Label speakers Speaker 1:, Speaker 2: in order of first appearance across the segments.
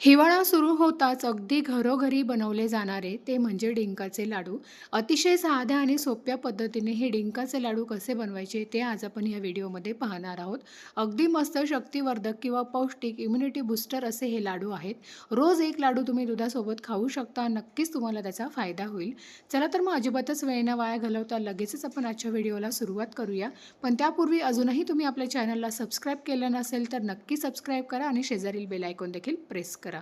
Speaker 1: हिवाळा सुरू होताच अगदी घरोघरी बनवले जाणारे ते म्हणजे डिंकाचे लाडू. अतिशय साध्या आणि सोप्या पद्धतीने हे डिंकाचे लाडू कसे बनवायचे ते आज आपण या व्हिडिओमध्ये पाहणार आहोत. अगदी मस्त शक्तिवर्धक किंवा पौष्टिक इम्युनिटी बूस्टर असे हे लाडू आहेत. रोज एक लाडू तुम्ही दुधासोबत खाऊ शकता नक्कीच तुम्हाला त्याचा फायदा होईल. चला तर मग अजिबातच वेळेनं वाया घालवता लगेचच आपण आजच्या व्हिडिओला सुरुवात करूया. पण त्यापूर्वी अजूनही तुम्ही आपल्या चॅनलला सबस्क्राईब केलं नसेल तर नक्की सबस्क्राईब करा आणि शेजारील बेलायकॉन देखील प्रेस करा. करा.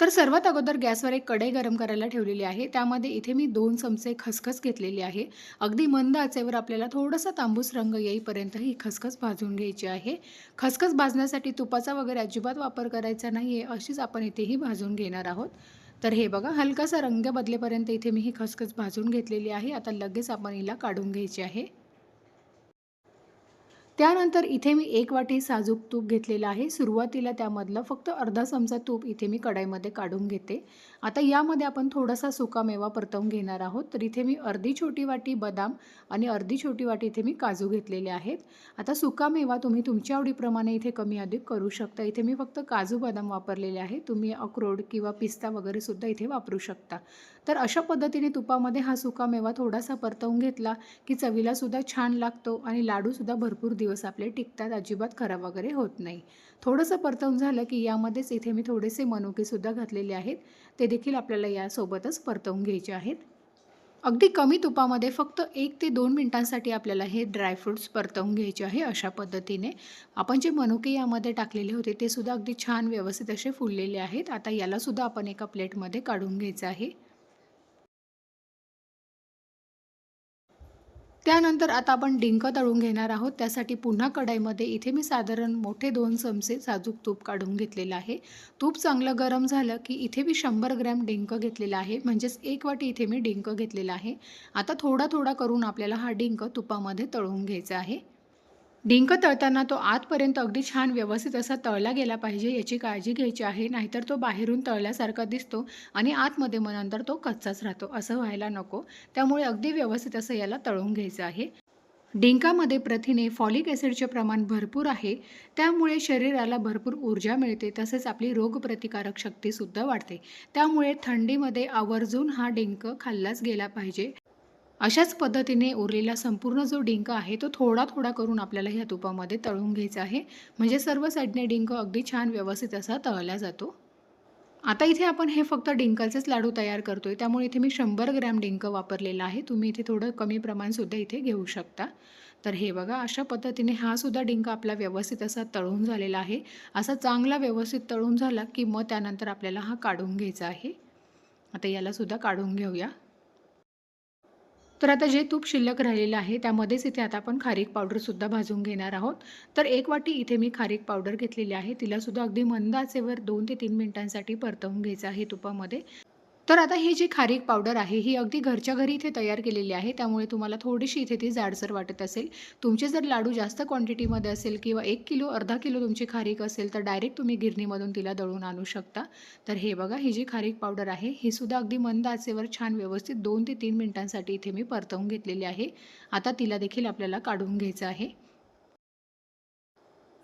Speaker 1: तर सर्वात अगोदर गॅसवर एक कढई गरम करायला ठेवलेली आहे. त्यामध्ये इथे मी दोन चमचे खसखस घेतलेली आहे. अगदी मंद आचेवर आपल्याला थोडासा तांबूस रंग येईपर्यंत ही खसखस भाजून घ्यायची आहे. खसखस भाजण्यासाठी तुपाचा वगैरे अजिबात वापर करायचा नाही आहे अशीच आपण इथेही भाजून घेणार आहोत. तर हे बघा हलकासा रंग बदलेपर्यंत इथे मी ही खसखस भाजून घेतलेली आहे. आता लगेच आपण हिला काढून घ्यायची आहे. त्यानंतर इथे मी एक वाटी साजूक तूप घेतलेलं आहे. सुरुवातीला त्यामधलं फक्त अर्धा चमचा तूप इथे मी कढाईमध्ये काढून घेते. आता यामध्ये आपण थोडासा सुका मेवा परतवून घेणार आहोत. तर इथे मी अर्धी छोटी वाटी बदाम आणि अर्धी छोटी वाटी इथे मी काजू घेतलेले आहेत. आता सुका मेवा तुम्ही तुमच्या आवडीप्रमाणे इथे कमी अधिक करू शकता. इथे मी फक्त काजू बदाम वापरलेले आहे. तुम्ही अक्रोड किंवा पिस्ता वगैरे सुद्धा इथे वापरू शकता. तर अशा पद्धतीने तुपामध्ये हा सुका मेवा थोडासा परतवून घेतला की चवीलासुद्धा छान लागतो आणि लाडूसुद्धा भरपूर दिवस आपले टिकतात अजिबात खराब वगैरे होत नाही. थोडंसं परतवून झालं की यामध्येच इथे मी थोडेसे मनुकेसुद्धा घातलेले आहेत. ते देखील आपल्याला यासोबतच परतवून घ्यायचे आहेत. अगदी कमी तुपामध्ये फक्त एक ते दोन मिनटांसाठी आपल्याला हे ड्रायफ्रूट्स परतवून घ्यायचे आहे अशा पद्धतीने. आपण जे मनुके यामध्ये टाकलेले होते ते सुद्धा अगदी छान व्यवस्थित असे फुललेले आहेत. आता यालासुद्धा आपण एका प्लेटमध्ये काढून घ्यायचं आहे. त्यानंतर आता आपण डिंक तळून घेणार आहोत. त्यासाठी पुन्हा कढाईमध्ये इथे मी साधारण मोठे दोन चमचे साजूक तूप काढून घेतलेलं आहे. तूप चांगलं गरम झालं की इथे मी शंभर ग्रॅम डिंक घेतलेला आहे. म्हणजेच एक वाटी इथे मी डिंक घेतलेला आहे. आता थोडा थोडा करून आपल्याला हा डिंक तुपामध्ये तळून घ्यायचा आहे. डिंक तळताना तो आतपर्यंत अगदी छान व्यवस्थित असा तळला गेला पाहिजे याची काळजी घ्यायची आहे नाहीतर तो बाहेरून तळल्यासारखा दिसतो आणि आतमध्ये मग नंतर तो कच्चाच राहतो असं व्हायला नको. त्यामुळे अगदी व्यवस्थित असं याला तळून घ्यायचं आहे. डिंकामध्ये प्रथिने फॉलिक ॲसिडचे प्रमाण भरपूर आहे. त्यामुळे शरीराला भरपूर ऊर्जा मिळते तसेच आपली रोगप्रतिकारक शक्तीसुद्धा वाढते. त्यामुळे थंडीमध्ये आवर्जून हा डिंक खाल्लाच गेला पाहिजे. अशाच पद्धतीने उरलेला संपूर्ण जो डिंक आहे तो थोडा थोडा करून आपल्याला ह्या तुपामध्ये तळून घ्यायचा आहे. म्हणजे सर्व साईडने डिंक अगदी छान व्यवस्थित असा तळला जातो. आता इथे आपण हे फक्त डिंकाचेच लाडू तयार करतो आहे त्यामुळे इथे मी शंभर ग्रॅम डिंक वापरलेला आहे. तुम्ही इथे थोडं कमी प्रमाणसुद्धा इथे घेऊ शकता. तर हे बघा अशा पद्धतीने हा सुद्धा डिंक आपला व्यवस्थित असा तळून झालेला आहे. असा चांगला व्यवस्थित तळून झाला की मग त्यानंतर आपल्याला हा काढून घ्यायचा आहे. आता यालासुद्धा काढून घेऊया. तर आता जे तूप शिल्लक राहिलेलं आहे त्यामध्येच इथे आता आपण खारीक पावडरसुद्धा भाजून घेणार आहोत. तर एक वाटी इथे मी खारीक पावडर घेतलेली आहे. तिलासुद्धा अगदी मंद आचेवर दोन ते तीन मिनिटांसाठी परतवून घ्यायचं आहे तुपामध्ये. तर आता ही जी खारीक पावडर आहे ही अगदी घरच्या घरी इथे तयार केलेली आहे. त्यामुळे तुम्हाला थोडीशी इथे ती जाडसर वाटत असेल. तुमचे जर लाडू जास्त क्वांटिटीमध्ये असेल किंवा एक किलो अर्धा किलो तुमची खारीक असेल तर डायरेक्ट तुम्ही गिरणीमधून तिला दळून आणू शकता. तर हे बघा ही जी खारीक पावडर आहे ही सुद्धा अगदी मंद आचेवर छान व्यवस्थित दोन ते तीन मिनिटांसाठी इथे मी परतवून घेतलेली आहे. आता तिला देखील आपल्याला काढून घ्यायचं आहे.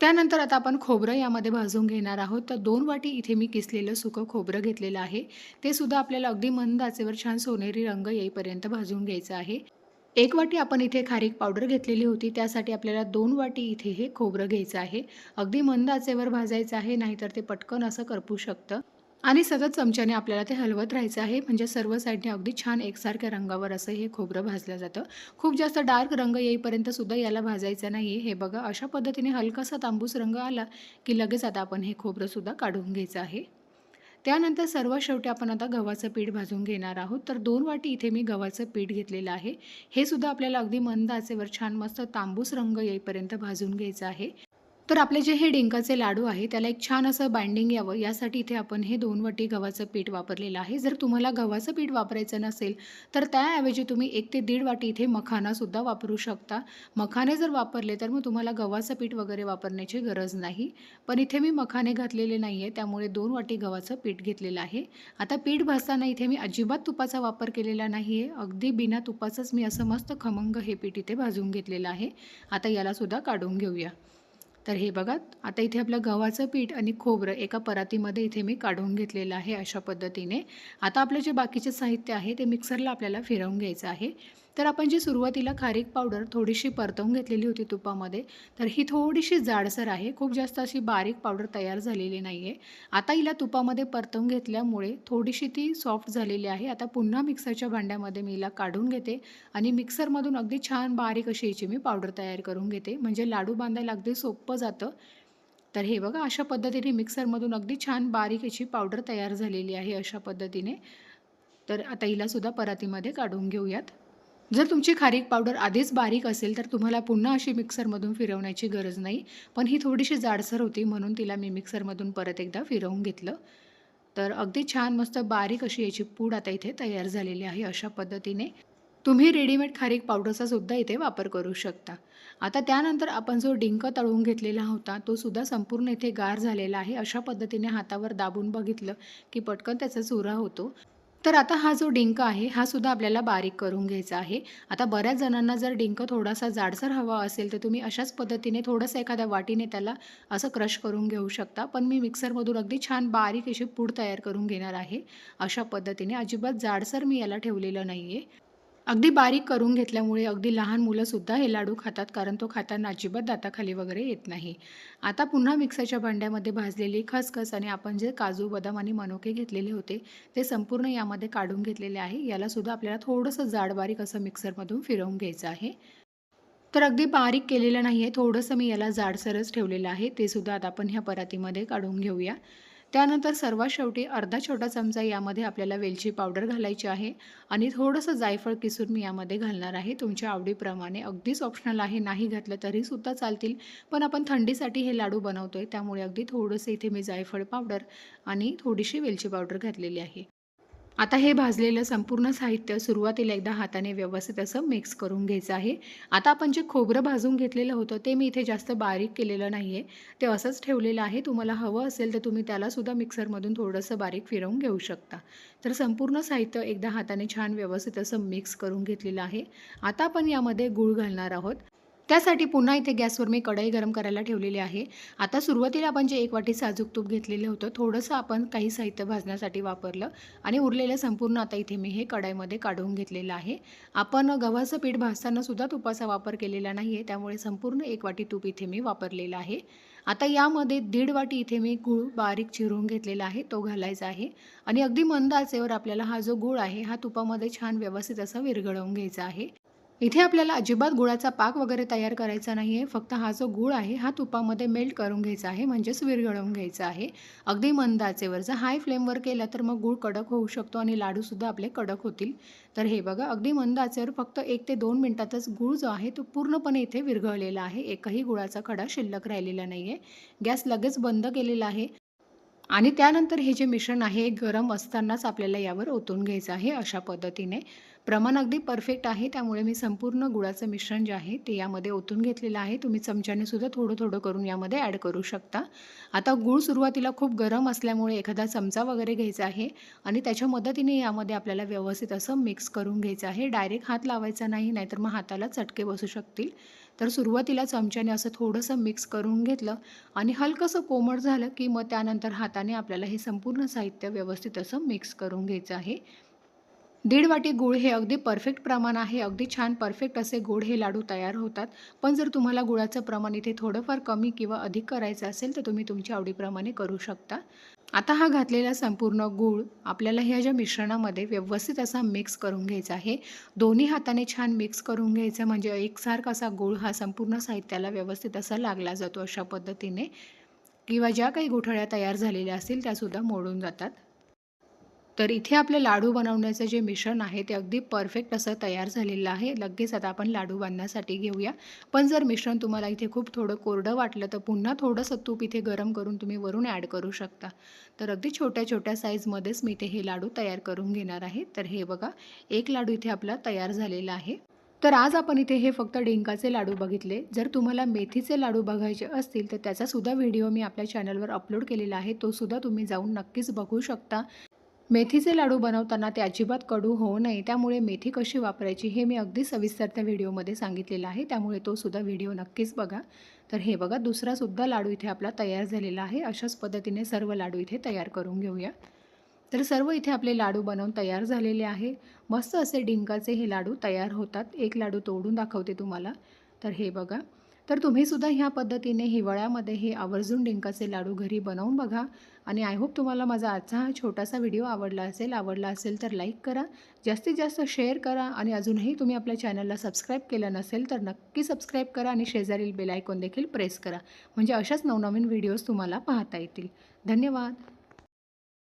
Speaker 1: त्यानंतर आता आपण खोबरं यामध्ये भाजून घेणार आहोत. तर दोन वाटी इथे मी किसलेलं सुकं खोबरं घेतलेलं आहे. ते सुद्धा आपल्याला अगदी मंद आचेवर छान सोनेरी रंग येईपर्यंत भाजून घ्यायचं आहे. एक वाटी आपण इथे खारीक पावडर घेतलेली होती. त्यासाठी आपल्याला दोन वाटी इथे हे खोबरं घ्यायचं आहे. अगदी मंद आचेवर भाजायचं आहे नाहीतर ते पटकन असं करपू शकतं. आणि सतत चमच्याने आपल्याला ते हलवत राहायचं आहे. म्हणजे सर्व साईडने अगदी छान एकसारख्या रंगावर असं हे खोबरं भाजलं जातं. खूप जास्त डार्क रंग येईपर्यंत सुद्धा याला भाजायचं नाही हे बघा अशा पद्धतीने हलकासा तांबूस रंग आला की लगेच आता आपण हे खोबरंसुद्धा काढून घ्यायचं आहे. त्यानंतर सर्व शेवटी आपण आता गव्हाचं पीठ भाजून घेणार आहोत. तर दोन वाटी इथे मी गव्हाचं पीठ घेतलेलं आहे. हे सुद्धा आपल्याला अगदी मंद आचेवर छान मस्त तांबूस रंग येईपर्यंत भाजून घ्यायचं आहे. तर आपले जे हे डिंकाचे लाडू आहे त्याला एक छान असं बाइंडिंग यावं. यासाठी इथे आपण हे दोन वाटी गव्हाचं पीठ वापरलेलं आहे. जर तुम्हाला गव्हाचं पीठ वापरायचं नसेल तर त्याऐवजी तुम्ही एक ते दीड वाटी इथे मखानासुद्धा वापरू शकता. मखाने जर वापरले तर मग तुम्हाला गव्हाचं पीठ वगैरे वापरण्याची गरज नाही. पण इथे मी मखाने घातलेले नाही आहे त्यामुळे दोन वाटी गव्हाचं पीठ घेतलेलं आहे. आता पीठ भाजताना इथे मी अजिबात तुपाचा वापर केलेला नाही आहे अगदी बिना तुपाचंच मी असं मस्त खमंग हे पीठ इथे भाजून घेतलेलं आहे. आता यालासुद्धा काढून घेऊया. तर हे बघा आता इथे आपलं गव्हाचं पीठ आणि खोबरं एका परातीमध्ये इथे मी काढून घेतलेलं आहे अशा पद्धतीने. आता आपलं जे बाकीचे साहित्य आहे ते मिक्सरला आपल्याला फिरवून घ्यायचं आहे. तर आपण जी सुरुवातीला खारीक पावडर थोडीशी परतवून घेतलेली होती तुपामध्ये तर ही थोडीशी जाडसर आहे. खूप जास्त अशी बारीक पावडर तयार झालेली नाही आहे आता हिला तुपामध्ये परतवून घेतल्यामुळे थोडीशी ती सॉफ्ट झालेली आहे. आता पुन्हा मिक्सरच्या भांड्यामध्ये मी हिला काढून घेते आणि मिक्सरमधून अगदी छान बारीक अशी याची मी पावडर तयार करून घेते. म्हणजे लाडू बांधायला अगदी सोपं जातं. तर हे बघा अशा पद्धतीने मिक्सरमधून अगदी छान बारीक याची पावडर तयार झालेली आहे अशा पद्धतीने. तर आता हिलासुद्धा परातीमध्ये काढून घेऊयात. जर तुमची खारीक पावडर आधीच बारीक असेल तर तुम्हाला पुन्हा अशी मिक्सरमधून फिरवण्याची गरज नाही. पण ही थोडीशी जाडसर होती म्हणून तिला मी मिक्सरमधून परत एकदा फिरवून घेतलं. तर अगदी छान मस्त बारीक अशी याची पूड आता इथे तयार झालेली आहे अशा पद्धतीने. तुम्ही रेडीमेड खारीक पावडरचा सुद्धा इथे वापर करू शकता. आता त्यानंतर आपण जो डिंक तळून घेतलेला होता तो सुद्धा संपूर्ण इथे गार झालेला आहे अशा पद्धतीने हातावर दाबून बघितलं की पटकन त्याचा चुरा होतो. तर आता हा जो डिंक आहे हा सुद्धा आपल्याला बारीक करून घ्यायचा आहे. आता बऱ्याच जणांना जर डिंक थोडासा जाडसर हवा असेल तर तुम्ही अशाच पद्धतीने थोडंसं एखाद्या वाटीने त्याला असं क्रश करून घेऊ शकता. पण मी मिक्सरमधून अगदी छान बारीक अशी पूड तयार करून घेणार आहे. अशा पद्धतीने अजिबात जाडसर मी याला ठेवलेलं नाही आहे अगदी बारीक करून घेतल्यामुळे अगदी लहान मुलंसुद्धा हे लाडू खातात कारण तो खाताना अजिबात दाताखाली वगैरे येत नाही. आता पुन्हा मिक्सरच्या भांड्यामध्ये भाजलेली खसखस आणि आपण जे काजू बदाम आणि मनोके घेतलेले होते ते संपूर्ण यामध्ये काढून घेतलेले आहे. यालासुद्धा आपल्याला थोडंसं जाड बारीक असं मिक्सरमधून फिरवून घ्यायचं आहे. तर अगदी बारीक केलेलं नाही आहे थोडंसं मी याला जाडसरच ठेवलेलं आहे. ते सुद्धा आता आपण ह्या परातीमध्ये काढून घेऊया. त्यानंतर सर्वात शेवटी अर्धा छोटा चमचा यामध्ये आपल्याला वेलची पावडर घालायची आहे आणि थोडंसं जायफळ किसून मी यामध्ये घालणार आहे. तुमच्या आवडीप्रमाणे अगदीच ऑप्शनल आहे. नाही घातलं तरीसुद्धा चालतील. पण आपण थंडीसाठी हे लाडू बनवतो आहे त्यामुळे अगदी थोडंसं इथे मी जायफळ पावडर आणि थोडीशी वेलची पावडर घातलेली आहे. आता हे भाजलेलं संपूर्ण साहित्य सुरुवातीला एकदा हाताने व्यवस्थित असं मिक्स करून घ्यायचं आहे. आता आपण जे खोबरं भाजून घेतलेलं होतं ते मी इथे जास्त बारीक केलेलं नाही आहे ते असंच ठेवलेलं आहे. तुम्हाला हवं असेल तर तुम्ही त्यालासुद्धा मिक्सरमधून थोडंसं बारीक फिरवून घेऊ शकता. तर संपूर्ण साहित्य एकदा हाताने छान व्यवस्थित असं मिक्स करून घेतलेलं आहे. आता आपण यामध्ये गूळ घालणार आहोत. त्यासाठी पुन्हा इथे गॅसवर मी कढई गरम करायला ठेवलेली आहे. आता सुरुवातीला आपण जे एक वाटी साजूक तूप घेतलेलं होतं थोडंसं आपण काही साहित्य भाजण्यासाठी वापरलं आणि उरलेलं संपूर्ण आता इथे मी हे कढईमध्ये काढून घेतलेलं आहे. आपण गव्हाचं पीठ भाजताना सुद्धा तुपाचा वापर केलेला नाही आहे त्यामुळे संपूर्ण एक वाटी तूप इथे मी वापरलेलं आहे. आता यामध्ये दीड वाटी इथे मी गूळ बारीक चिरून घेतलेला आहे तो घालायचा आहे. आणि अगदी मंद आचेवर आपल्याला हा जो गूळ आहे हा तुपामध्ये छान व्यवस्थित असा विरघळवून घ्यायचा आहे. इथे आपल्याला अजिबात गुळाचा पाक वगैरे तयार करायचा नाही आहे फक्त हा जो गूळ आहे हा तुपामध्ये मेल्ट करून घ्यायचा आहे म्हणजेच विरघळवून घ्यायचा आहे. अगदी मंद आचेवर जर हाय फ्लेमवर केला तर मग गूळ कडक होऊ शकतो आणि लाडूसुद्धा आपले कडक होतील. तर हे बघा अगदी मंद आचेवर फक्त एक ते दोन मिनटातच गूळ जो आहे तो पूर्णपणे इथे विरघळलेला आहे. एकही गुळाचा खडा शिल्लक राहिलेला नाही आहे गॅस लगेच बंद केलेला आहे. आणि त्यानंतर हे जे मिश्रण आहे गरम असतानाच आपल्याला यावर ओतून घ्यायचं आहे अशा पद्धतीने. प्रमाण अगदी परफेक्ट आहे. त्यामुळे मी संपूर्ण गुळाचं मिश्रण जे आहे ते यामध्ये ओतून घेतलेलं आहे. तुम्ही चमच्याने सुद्धा थोडं थोडं करून यामध्ये ॲड करू शकता. आता गूळ सुरुवातीला खूप गरम असल्यामुळे एखादा चमचा वगैरे घ्यायचा आहे आणि त्याच्या मदतीने यामध्ये आपल्याला व्यवस्थित असं मिक्स करून घ्यायचं आहे. डायरेक्ट हात लावायचा नाही नाहीतर मग हाताला चटके बसू शकतील. तर सुरुवातीला चमच्याने असं थोडंसं मिक्स करून घेतलं आणि हलकंसं कोमट झालं की मग त्यानंतर हाताने आपल्याला हे संपूर्ण साहित्य व्यवस्थित असं मिक्स करून घ्यायचं आहे. दीड वाटी गूळ हे अगदी परफेक्ट प्रमाण आहे अगदी छान परफेक्ट असे गुळ हे लाडू तयार होतात. पण जर तुम्हाला गुळाचं प्रमाण इथे थोडंफार कमी किंवा अधिक करायचं असेल तर तुम्ही तुमच्या आवडीप्रमाणे करू शकता. आता हा घातलेला संपूर्ण गूळ आपल्याला ह्या ज्या मिश्रणामध्ये व्यवस्थित असा मिक्स करून घ्यायचा आहे. दोन्ही हाताने छान मिक्स करून घ्यायचं म्हणजे एकसारखा असा गूळ हा संपूर्ण साहित्याला व्यवस्थित असा लागला जातो अशा पद्धतीने. किंवा ज्या काही गुठळ्या तयार झालेल्या असतील त्यासुद्धा मोडून जातात. तर इथे आपलं लाडू बनवण्याचं जे मिश्रण आहे ते अगदी परफेक्ट असं तयार झालेलं आहे. लगेच आता आपण लाडू बांधण्यासाठी घेऊया. पण जर मिश्रण तुम्हाला इथे खूप थोडं कोरडं वाटलं तर पुन्हा थोडंसं तूप इथे गरम करून तुम्ही वरून ॲड करू शकता. तर अगदी छोट्या छोट्या साईजमध्येच मी इथे हे लाडू तयार करून घेणार आहे. तर हे बघा एक लाडू इथे आपला तयार झालेला आहे. तर आज आपण इथे हे फक्त डिंकाचे लाडू बघितले. जर तुम्हाला मेथीचे लाडू बघायचे असतील तर त्याचासुद्धा व्हिडिओ मी आपल्या चॅनलवर अपलोड केलेला आहे. तो सुद्धा तुम्ही जाऊन नक्कीच बघू शकता. मेथीचे लाडू बनवताना ते अजिबात कडू होऊ नये. त्यामुळे मेथी कशी वापरायची हे मी अगदी सविस्तर त्या व्हिडिओमध्ये सांगितलेलं आहे. त्यामुळे तो सुद्धा व्हिडिओ नक्कीच बघा. तर हे बघा दुसरासुद्धा लाडू इथे आपला तयार झालेला आहे. अशाच पद्धतीने सर्व लाडू इथे तयार करून घेऊया. तर सर्व इथे आपले लाडू बनवून तयार झालेले आहे. मस्त असे डिंकाचे हे लाडू तयार होतात. एक लाडू तोडून दाखवते तुम्हाला. तर हे बघा. तर तुम्हीसुद्धा ह्या पद्धतीने हिवाळ्यामध्ये हे आवर्जून डिंकाचे लाडू घरी बनवून बघा. आणि आय होप तुम्हाला माझा आजचा हा छोटासा व्हिडिओ आवडला असेल आवडला असेल तर लाईक करा. जास्तीत जास्त शेअर करा आणि अजूनही तुम्ही आपल्या चॅनलला सबस्क्राईब केलं नसेल तर नक्की सबस्क्राईब करा आणि शेजारील बेल आयकॉन देखील प्रेस करा. म्हणजे अशाच नवनवीन व्हिडिओज तुम्हाला पाहता येतील. धन्यवाद.